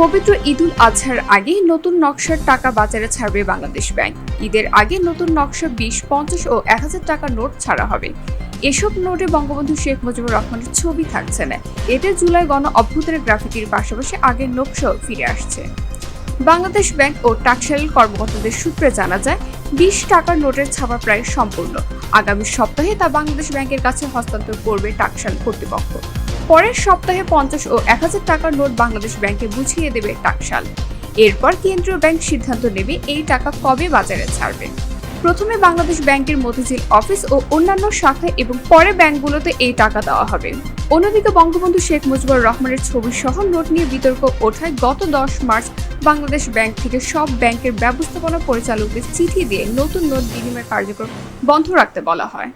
পবিত্র ঈদুল আজহার আগে নতুন নকশার টাকা বাজারে ছাড়বে বাংলাদেশ ব্যাংক। ঈদের আগে নতুন নকশা বিশ, পঞ্চাশ ও এক হাজার টাকার নোট ছাড়া হবে। এসব নোটে বঙ্গবন্ধু শেখ মুজিবুর রহমানের ছবি থাকছে না। এতে জুলাই গণ অভ্যুত্থানের গ্রাফিতির পাশাপাশি আগের নকশাও ফিরে আসছে। বাংলাদেশ ব্যাংক ও টাকশাল কর্মকর্তাদের সূত্রে জানা যায়, বিশ টাকার নোটের ছাপা প্রায় সম্পূর্ণ। আগামী সপ্তাহে তা বাংলাদেশ ব্যাংকের কাছে হস্তান্তর করবে টাকশাল কর্তৃপক্ষ। পরের সপ্তাহে পঞ্চাশ ও এক হাজার টাকার নোট বাংলাদেশ ব্যাংকে বুঝিয়ে দেবে টাকশাল। এরপর কেন্দ্রীয় ব্যাংক সিদ্ধান্ত নেবে এই টাকা কবে বাজারে ছাড়বে। প্রথমে বাংলাদেশ ব্যাংকের মতিঝিল অফিস ও অন্যান্য শাখা এবং পরে ব্যাংকগুলোতে এই টাকা দেওয়া হবে। অন্যদিকে বঙ্গবন্ধু শেখ মুজিবুর রহমানের ছবি সহ নোট নিয়ে বিতর্ক ওঠায় গত দশ মার্চ বাংলাদেশ ব্যাংক থেকে সব ব্যাংকের ব্যবস্থাপনা পরিচালকদের চিঠি দিয়ে নতুন নোট বিনিময় কার্যক্রম বন্ধ রাখতে বলা হয়।